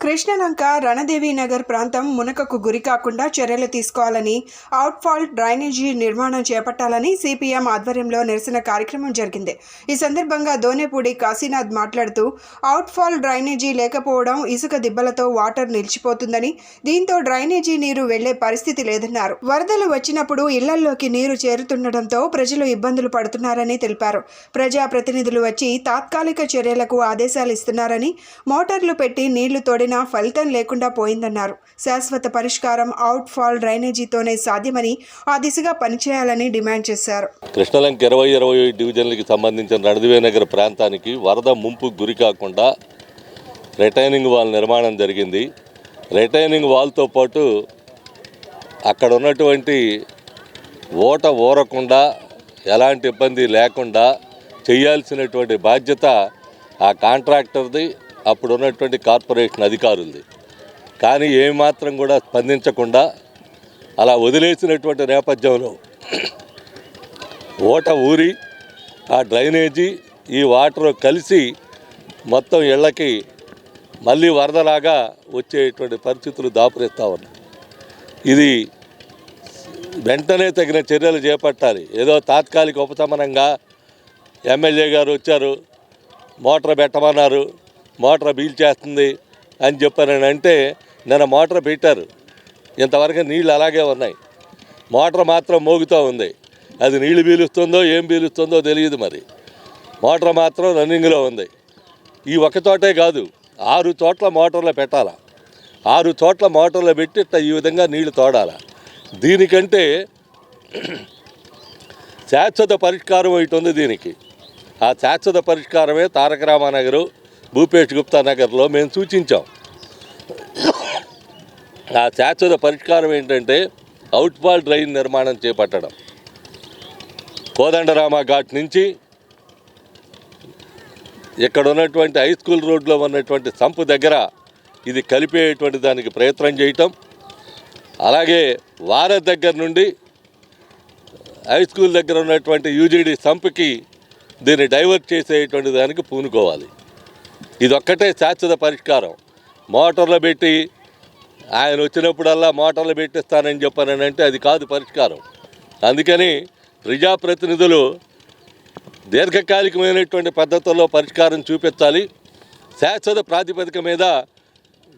కృష్ణలంక రణదేవి నగర్ ప్రాంతం మునకకు గురి కాకుండా చర్యలు తీసుకోవాలని అవుట్ఫాల్ డ్రైనేజీ నిర్మాణం చేపట్టాలని సిపిఎం ఆధ్వర్యంలో నిరసన కార్యక్రమం జరిగింది. ఈ సందర్భంగా దోనేపూడి కాశీనాథ్ మాట్లాడుతూ అవుట్ఫాల్ డ్రైనేజీ లేకపోవడం ఇసుక దిబ్బలతో వాటర్ నిలిచిపోతుందని దీంతో డ్రైనేజీ నీరు వెళ్ళే పరిస్థితి లేదన్నారు. వరదలు వచ్చినప్పుడు ఇళ్ళల్లోకి నీరు చేరుతుండటంతో ప్రజలు ఇబ్బందులు పడుతున్నారని తెలిపారు. ప్రజా ప్రతినిధులు వచ్చి తాత్కాలిక చర్యలకు ఆదేశాలు ఇస్తున్నారని మోటార్లు పెట్టి నీళ్ళు పడినా ఫలితం లేకుండా పోయిందన్నారు. శాశ్వత పరిష్కారం అవుట్ ఫాల్ డ్రైనేజీతోనే సాధ్యమని ఆ దిశగా పనిచేయాలని డిమాండ్ చేశారు. కృష్ణలంక ఇరవై ఇరవై డివిజన్లకి సంబంధించిన రణదివే నగర్ ప్రాంతానికి వరద ముంపు గురి కాకుండా రిటైనింగ్ వాల్ నిర్మాణం జరిగింది. రిటైనింగ్ వాల్తో పాటు అక్కడ ఉన్నటువంటి ఓట ఊరకుండా ఎలాంటి ఇబ్బంది లేకుండా చేయాల్సినటువంటి బాధ్యత ఆ కాంట్రాక్టర్ది అప్పుడు ఉన్నటువంటి కార్పొరేషన్ అధికారులది. కానీ ఏమాత్రం కూడా స్పందించకుండా అలా వదిలేసినటువంటి నేపథ్యంలో ఓట ఊరి ఆ డ్రైనేజీ ఈ వాటర్ కలిసి మొత్తం ఇళ్ళకి మళ్ళీ వరదలాగా వచ్చేటువంటి పరిస్థితులు దాపురిస్తూ ఉన్నాయి. ఇది వెంటనే తగిన చర్యలు చేపట్టాలి. ఏదో తాత్కాలిక ఉపశమనంగా ఎమ్మెల్యే గారు వచ్చారు మోటార్ పెట్టమన్నారు మోటార్ బీల్ చేస్తుంది అని చెప్పారని అంటే మోటార్ పెట్టారు. ఇంతవరకు నీళ్ళు అలాగే ఉన్నాయి. మోటార్ మాత్రం మోగుతూ ఉంది. అది నీళ్ళు పీలుస్తుందో ఏం పీలుస్తుందో తెలియదు మరి. మోటార్ మాత్రం రన్నింగ్లో ఉంది. ఈ ఒక చోటే కాదు ఆరు చోట్ల మోటార్లు పెట్టాలా? ఆరు చోట్ల మోటార్లు పెట్టి ఇట్లా ఈ విధంగా నీళ్ళు తోడాల? దీనికంటే శాశ్వత పరిష్కారం ఒకటి ఉంది దీనికి. ఆ శాశ్వత పరిష్కారమే తారక రామానగరు భూపేష్ గుప్తా నగర్లో మేము సూచించాం. ఆ శాశ్వత పరిష్కారం ఏంటంటే అవుట్ఫాల్ డ్రైన్ నిర్మాణం చేపట్టడం. కోదండరామ ఘాట్ నుంచి ఇక్కడ ఉన్నటువంటి హై స్కూల్ రోడ్లో ఉన్నటువంటి సంపు దగ్గర ఇది కలిపేటువంటి దానికి ప్రయత్నం చేయటం. అలాగే వార దగ్గర నుండి హై స్కూల్ దగ్గర ఉన్నటువంటి యూజీడీ సంపుకి దీన్ని డైవర్ట్ చేసేటువంటి దానికి పూనుకోవాలి. ఇదొక్కటే శాశ్వత పరిష్కారం. మోటార్లు పెట్టి ఆయన వచ్చినప్పుడల్లా మోటార్లు పెట్టిస్తానని చెప్పానంటే అది కాదు పరిష్కారం. అందుకని ప్రజాప్రతినిధులు దీర్ఘకాలికమైనటువంటి పద్ధతుల్లో పరిష్కారం చూపించాలి. శాశ్వత ప్రాతిపదిక మీద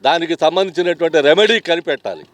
దానికి సంబంధించినటువంటి రెమెడీ కనిపెట్టాలి.